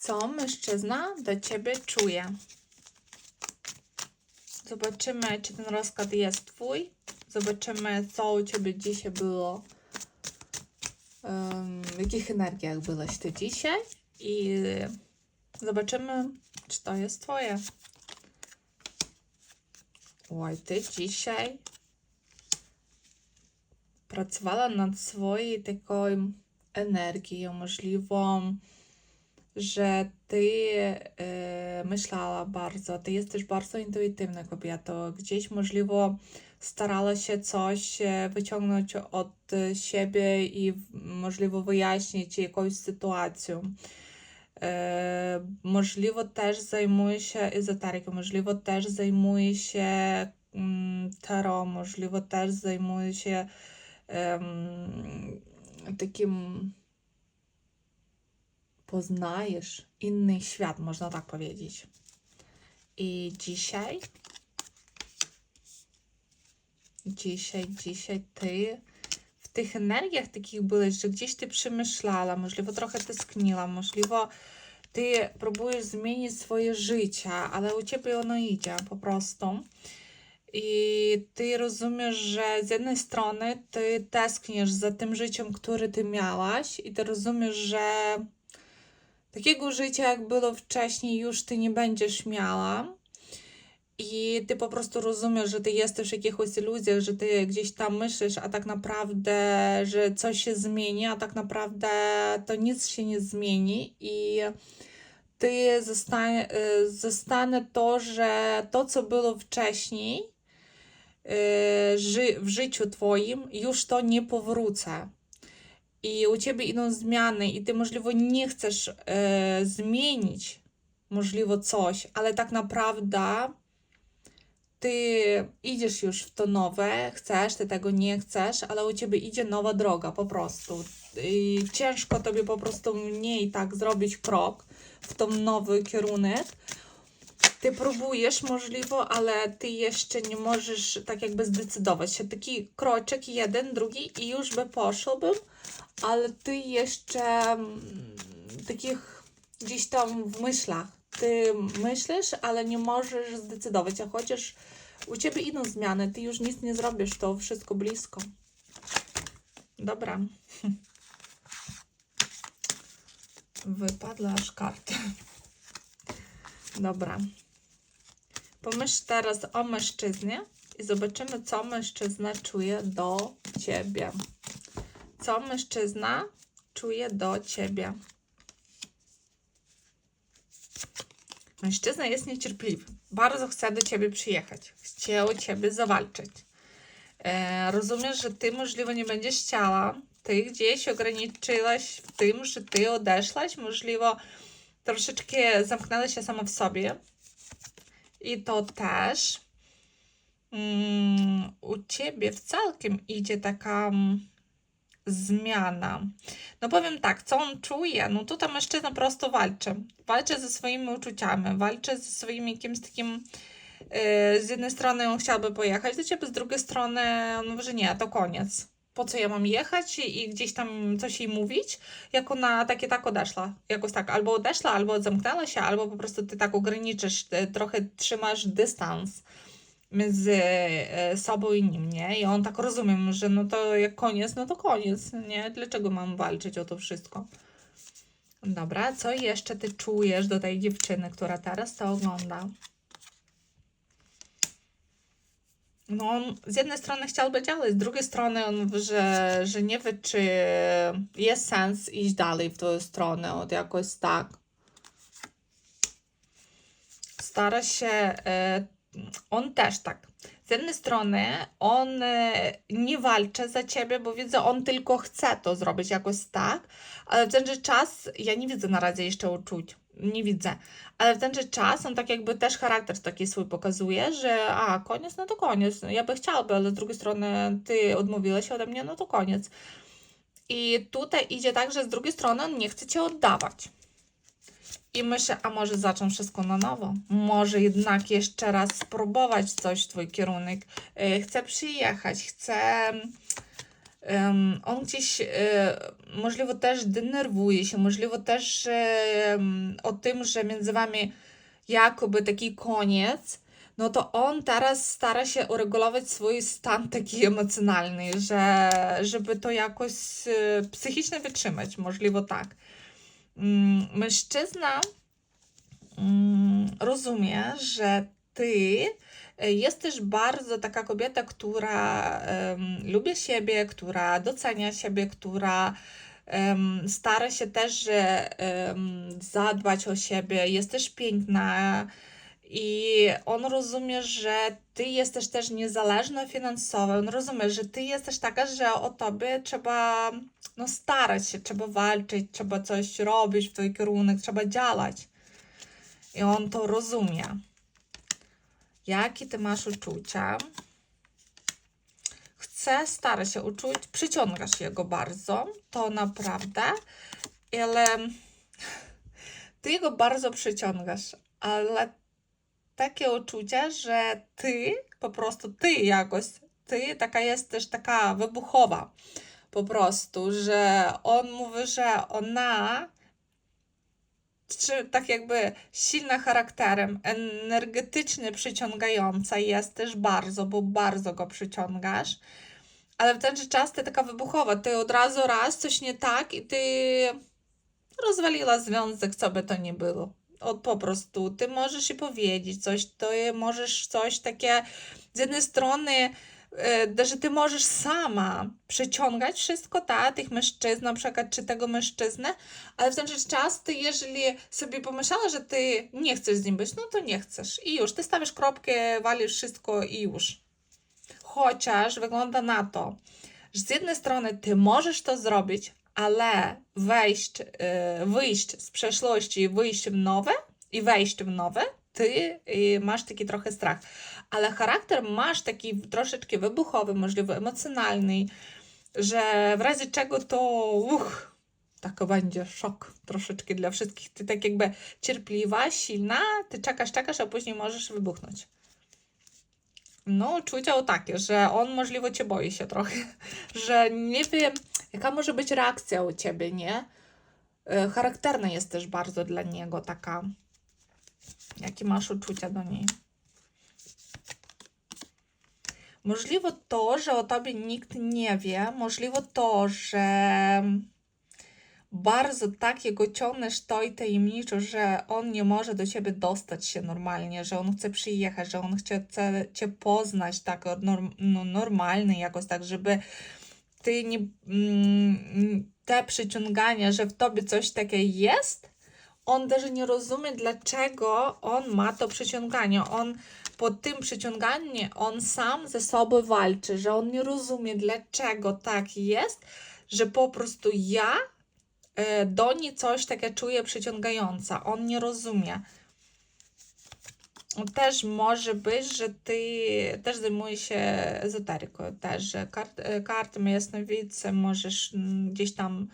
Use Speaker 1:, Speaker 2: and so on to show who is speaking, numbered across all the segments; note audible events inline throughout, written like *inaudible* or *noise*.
Speaker 1: Co mężczyzna do ciebie czuje? Zobaczymy, czy ten rozkład jest twój. Zobaczymy, co u ciebie dzisiaj było. w jakich energiach byłeś ty dzisiaj. I zobaczymy, czy to jest twoje. Oj, ty dzisiaj pracowała nad swojej taką energią możliwą, że ty e, myślała bardzo, ty jesteś bardzo intuitywna kobieta, gdzieś możliwe starała się coś e, wyciągnąć od e, siebie i w- możliwe wyjaśnić jakąś sytuację. E, możliwe też zajmuje się ezoteryką, możliwe też zajmuje się mm, tarot, możliwe też zajmuje się em, takim poznajesz inny świat, można tak powiedzieć. I dzisiaj, dzisiaj, dzisiaj ty w tych energiach takich byłeś, że gdzieś ty przemyślała, możliwe trochę tęskniła, możliwe ty próbujesz zmienić swoje życie, ale u ciebie ono idzie po prostu. I ty rozumiesz, że z jednej strony ty tęskniesz za tym życiem, które ty miałaś, i ty rozumiesz, że takiego życia, jak było wcześniej, już ty nie będziesz miała. I ty po prostu rozumiesz, że ty jesteś w jakichś iluzjach, że ty gdzieś tam myślisz, a tak naprawdę, że coś się zmieni, a tak naprawdę to nic się nie zmieni. I ty zostanie, zostanie to, że to, co było wcześniej y, w życiu twoim, już to nie powrócę. I u ciebie idą zmiany, i ty możliwe nie chcesz y, zmienić możliwe coś, ale tak naprawdę ty idziesz już w to nowe, chcesz, ty tego nie chcesz, ale u ciebie idzie nowa droga po prostu. I ciężko tobie po prostu mniej tak zrobić krok w ten nowy kierunek. Ty próbujesz możliwe, ale ty jeszcze nie możesz tak jakby zdecydować się. Taki kroczek jeden, drugi i już by poszłbym, ale ty jeszcze mm, takich gdzieś tam w myślach. Ty myślisz, ale nie możesz zdecydować, a chociaż u ciebie idą zmiany, ty już nic nie zrobisz, to wszystko blisko. Dobra. *laughs* Wypadła aż karta. Dobra. Pomyśl teraz o mężczyznie i zobaczymy, co mężczyzna czuje do ciebie. Co mężczyzna czuje do ciebie. Mężczyzna jest niecierpliwy. Bardzo chce do ciebie przyjechać. Chciał ciebie zawalczyć. E, rozumiesz, że ty możliwe nie będziesz chciała. Ty gdzieś ograniczyłaś w tym, że ty odeszłaś. Możliwe troszeczkę zamknęłaś się sama w sobie. I to też mm, u ciebie w całkiem idzie taka mm, zmiana. No powiem tak, co on czuje? No tutaj mężczyzna po prostu walczy. Walczy ze swoimi uczuciami, walczy ze swoim jakimś takim. Yy, z jednej strony on chciałby pojechać do ciebie, z drugiej strony on mówi, że nie, to koniec. Po co ja mam jechać i, i gdzieś tam coś jej mówić, jak ona tak i tak odeszła. Jakoś tak, albo odeszła, albo zamknęła się, albo po prostu ty tak ograniczysz, ty trochę trzymasz dystans między e, sobą i nim, nie? I on tak rozumiem, że no to jak koniec, no to koniec, nie? Dlaczego mam walczyć o to wszystko? Dobra, co jeszcze ty czujesz do tej dziewczyny, która teraz to ogląda? No on z jednej strony chciałby działać, z drugiej strony on że, że nie wie, czy jest sens iść dalej w tą stronę, od jakoś tak. Stara się e, on też tak. Z jednej strony on e, nie walczy za ciebie, bo widzę, on tylko chce to zrobić jakoś tak, ale w ten że czas, ja nie widzę na razie jeszcze uczuć, nie widzę, ale w ten że czas on tak jakby też charakter taki swój pokazuje, że a, koniec, no to koniec, ja by chciałby, ale z drugiej strony ty odmówiłeś ode mnie, no to koniec. I tutaj idzie tak, że z drugiej strony on nie chce cię oddawać. I myślę, a może zacząć wszystko na nowo? Może jednak jeszcze raz spróbować coś w twój kierunek. Yy, Chcę przyjechać, chcę on gdzieś, e, możliwe też denerwuje się, możliwe też em, o tym, że między wami jakoby taki koniec, no to on teraz stara się uregulować swój stan taki emocjonalny, że, żeby to jakoś psychicznie wytrzymać, możliwe tak. Mm, Mężczyzna mm, rozumie, że ty e, jesteś bardzo taka kobieta, która lubi siebie, która docenia siebie, która stara się też em, zadbać o siebie, jesteś piękna i on rozumie, że ty jesteś też niezależna finansowo. On rozumie, że ty jesteś taka, że o tobie trzeba no, starać się, trzeba walczyć, trzeba coś robić w twój kierunek, trzeba działać. I on to rozumie. Jakie ty masz uczucia? Chce, stara się uczuć, przyciągasz jego bardzo, to naprawdę, ale ty jego bardzo przyciągasz, ale takie uczucie, że ty, po prostu ty jakoś, ty taka jesteś taka wybuchowa, po prostu, że on mówi, że ona czy tak jakby silna charakterem, energetycznie przyciągająca jesteś bardzo, bo bardzo go przyciągasz, ale w ten czas ty taka wybuchowa, ty od razu raz coś nie tak i ty rozwaliła związek, co by to nie było. O, po prostu ty możesz się powiedzieć coś, to możesz coś takie z jednej strony że ty możesz sama przyciągać wszystko, ta, tych mężczyzn, na przykład, czy tego mężczyznę, ale w ten czas ty, jeżeli sobie pomyślała, że ty nie chcesz z nim być, no to nie chcesz i już, ty stawisz kropkę, walisz wszystko i już. Chociaż wygląda na to, że z jednej strony ty możesz to zrobić, ale wejść, e, wyjść z przeszłości i wyjść w nowe i wejść w nowe, ty e, masz taki trochę strach. Ale charakter masz taki troszeczkę wybuchowy, możliwy emocjonalny, że w razie czego to uch, tak będzie szok troszeczkę dla wszystkich. Ty tak jakby cierpliwa, silna, ty czekasz, czekasz, a później możesz wybuchnąć. No, uczucia takie, że on możliwe cię boi się trochę, *laughs* że nie wiem, jaka może być reakcja u ciebie, nie? E, charakterna jest też bardzo dla niego taka. Jakie masz uczucia do niej? Możliwe to, że o tobie nikt nie wie, możliwe to, że bardzo tak jego ciągniesz to i tajemniczo, że on nie może do ciebie dostać się normalnie, że on chce przyjechać, że on chce, chce cię poznać tak norm, no, normalnie jakoś tak, żeby ty nie, mm, te przyciągania, że w tobie coś takie jest, on też nie rozumie, dlaczego on ma to przyciąganie. On po tym przyciąganiu, on sam ze sobą walczy, że on nie rozumie, dlaczego tak jest, że po prostu ja e, do niej coś takie czuję przyciągająca. On nie rozumie. Też może być, że ty też zajmujesz się ezoteryką, też, że kart, e, karty jasnowice możesz mm, gdzieś tam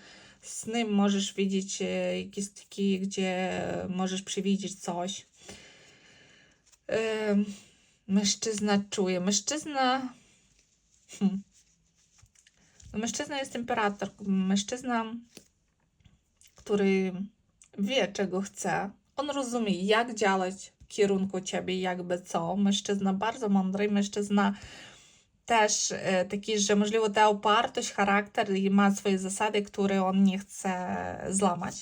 Speaker 1: sny możesz widzieć e, jakieś takie, gdzie możesz przewidzieć coś. Mężczyzna czuje. Mężczyzna. Hmm. No, mężczyzna jest imperator. Mężczyzna, który wie, czego chce. On rozumie, jak działać w kierunku ciebie, jakby co. Mężczyzna bardzo mądry, mężczyzna też e, taki, że możliwe ta opartość, charakter i ma swoje zasady, które on nie chce złamać.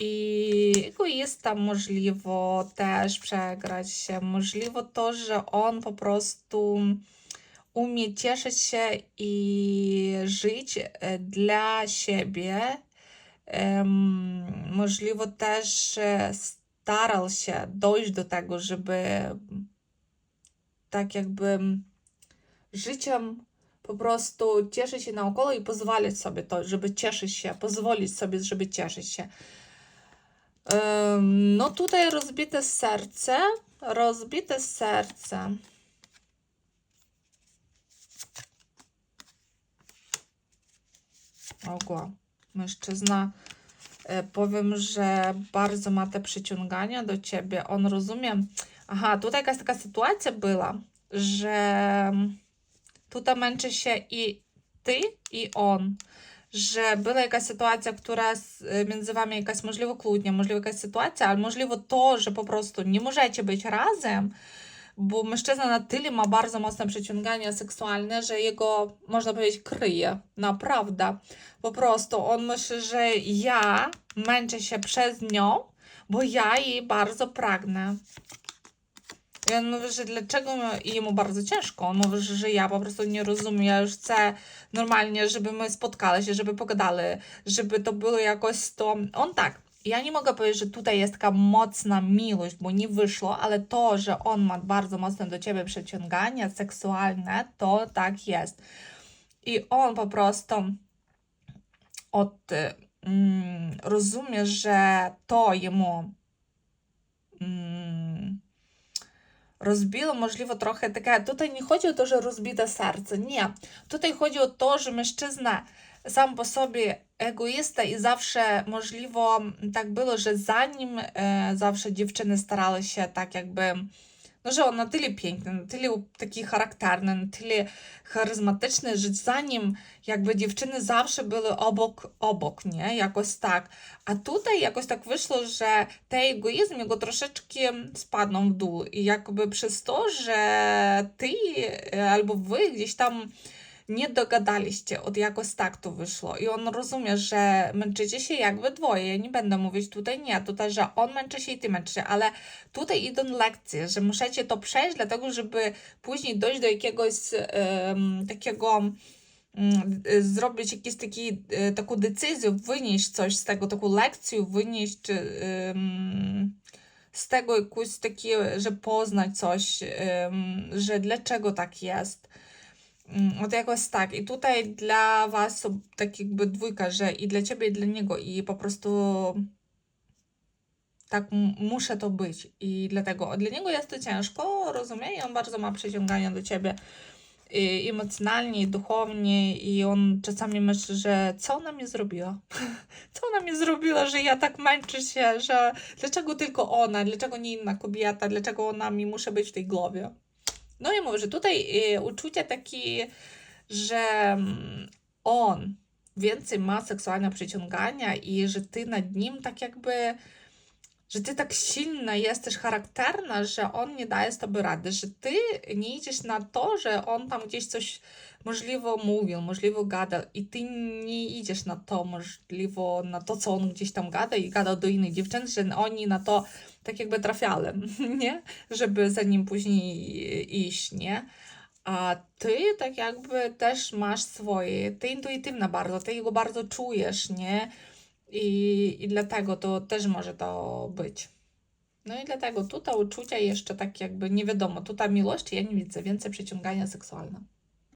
Speaker 1: I egoista możliwe też przegrać się. Możliwe to, że on po prostu umie cieszyć się i żyć e, dla siebie. Możliwe też starał się dojść do tego, żeby tak jakby życiem po prostu cieszyć się naokoło i pozwolić sobie to, żeby cieszyć się, pozwolić sobie, żeby cieszyć się. No tutaj rozbite serce, rozbite serce. Ogła. Mężczyzna, e, powiem, że bardzo ma te przyciągania do ciebie. On rozumie. Aha, tutaj jakaś taka sytuacja była, że tutaj męczy się i ty i on. Że була якась ситуація, która między wami jakaś можливо kłótnia, можливо якась sytuacja, ale możliwe to, że po prostu nie możecie być razem, bo mężczyzna na tyle ma bardzo mocne przyciąganie seksualne, że jego, można powiedzieć, kryje. Naprawdę. Po prostu on myśli, że ja męczę się przez nią, bo ja jej bardzo pragnę. I on mówi, że dlaczego jemu bardzo ciężko. On mówi, że- ja po prostu nie rozumiem. Ja już chcę normalnie, żeby my spotkali się, żeby pogadali, żeby to było jakoś to. On tak. Ja nie mogę powiedzieć, że tutaj jest taka mocna miłość, bo nie wyszło, ale to, że on ma bardzo mocne do ciebie przyciąganie seksualne, to tak jest. I on po prostu od, mm, rozumie, że to jemu mm, rozbiło, możliwe trochę takie. Tutaj nie chodzi o to, że rozbite serce. Nie. Tutaj chodzi o to, że mężczyzna sam po sobie egoista i zawsze możliwe tak było, że zanim e, zawsze dziewczyny No, że on na tyle piękny, na tyle taki charakterny, na tyle charyzmatyczny, że zanim jakby dziewczyny zawsze były obok, obok, nie? Jakoś tak. A tutaj jakoś tak wyszło, że ten egoizm jego troszeczkę spadł w dół i jakby przez to, że ty e, albo wy gdzieś tam nie dogadaliście, od jakoś tak to wyszło. I on rozumie, że męczycie się jakby dwoje. Nie będę mówić tutaj nie, tutaj, że on męczy się i ty męczysz się, ale tutaj idą lekcje, że musicie to przejść, dlatego żeby później dojść do jakiegoś em, takiego mm, zrobić jakiś taki, y, taką decyzję, wynieść coś z tego, taką lekcję, wynieść ym, z tego jakąś takie, że poznać coś, ym, że dlaczego tak jest. Jakoś tak. I tutaj dla was są tak jakby dwójka, że i dla ciebie, i dla niego. I po prostu tak muszę to być. I dlatego dla niego jest to ciężko, rozumie? I on bardzo ma przyciąganie do ciebie i emocjonalnie, duchownie. I on czasami myśli, że co ona mi zrobiła? *laughs* co ona mi zrobiła, że ja tak męczę się, że dlaczego tylko ona, dlaczego nie inna kobieta, dlaczego ona mi musi być w tej głowie? No i mówię, że tutaj y, uczucie takie, że mm, on więcej ma seksualne przyciągania i że ty nad nim tak jakby, że ty tak silna jesteś charakterna, że on nie daje z tobą rady, że ty nie idziesz na to, że on tam gdzieś coś możliwe mówił, możliwe gadał i ty nie idziesz na to, możliwe na to, co on gdzieś tam gada i gadał do innych dziewczyn, że oni na to tak jakby trafiali, *laughs* nie? Żeby za nim później iść, nie? A ty tak jakby też masz swoje, ty intuitywna bardzo, ty jego bardzo czujesz, nie? I, I dlatego to też może to być. No i dlatego tutaj uczucia jeszcze tak jakby nie wiadomo, tutaj miłość ja nie widzę, więcej przyciągania seksualne.